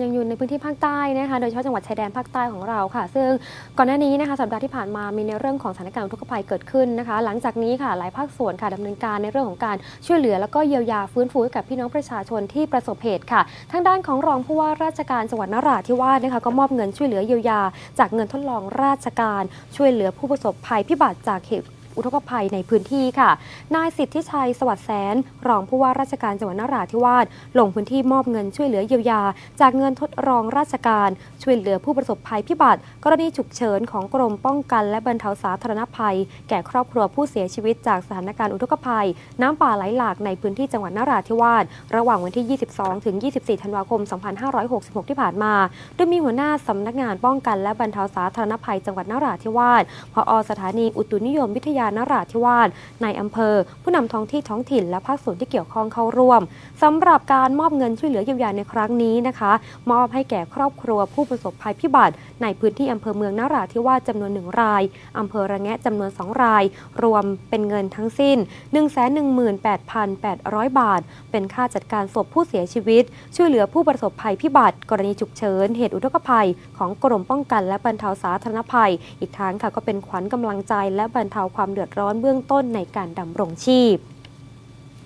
ยังอยู่ในพื้นที่ภาคใต้นะคะ โดยเฉพาะจังหวัดชายแดนภาคใต้ของเราค่ะ ซึ่งก่อนหน้านี้นะคะสัปดาห์ที่ผ่านมามีในเรื่องของสถานการณ์อุทกภัยเกิดขึ้นนะคะ หลังจากนี้ค่ะหลายภาคส่วนค่ะดำเนินการในเรื่องของการช่วยเหลือแล้วก็เยียวยาฟื้นฟูให้กับพี่น้องประชาชนที่ประสบเหตุค่ะ ทางด้านของรองผู้ว่าราชการจังหวัดนราธิวาสนะคะก็มอบเงินช่วยเหลือเยียวยา จากเงินทดลองราชการ ช่วยเหลือผู้ประสบภัยพิบัติจากเหตุ อุทกภัยในพื้นที่ค่ะ นายสิทธิชัยสวัสดิ์แสน รองผู้ว่าราชการจังหวัดนราธิวาสลงพื้นที่มอบเงินช่วยเหลือเยียวยา จากเงินทดลองราชการ ช่วยเหลือผู้ประสบภัยพิบัติ กรณีฉุกเฉินของกรมป้องกัน และบรรเทาสาธารณภัย แก่ครอบครัวผู้เสียชีวิตจากสถานการณ์อุทกภัย น้ำป่าไหลหลากในพื้นที่จังหวัดนราธิวาสระหว่างวันที่ 22 ถึง 24 ธันวาคม 2566 ที่ผ่านมา โดยมีหัวหน้าสำนักงานป้องกัน และบรรเทาสาธารณภัยจังหวัดนราธิวาสพอสถานีอุตุนิยมวิทยานราธิวาสในอำเภอ ผู้นำท้องที่ท้องถิ่นและภาคส่วนที่เกี่ยวข้องเข้าร่วมสำหรับการมอบเงินช่วยเหลือเยียวยาในครั้งนี้นะคะ มอบให้แก่ครอบครัวผู้ประสบภัยพิบัติ ในพื้นที่อำเภอเมืองนราธิวาสจำนวนหนึ่งรายอำเภอระแงะจำนวน2ราย รวมเป็นเงินทั้งสิ้น 118,800 บาท เป็นค่าจัดการศพผู้เสียชีวิต ช่วยเหลือผู้ประสบภัยพิบัติ กรณีฉุกเฉินเหตุอุทกภัย ของกรมป้องกันและบรรเทาสาธารณภัย อีกทั้งค่ะก็เป็นขวัญกำลังใจและบรรเทาความเดือดร้อนเบื้องต้นในการดำรงชีพ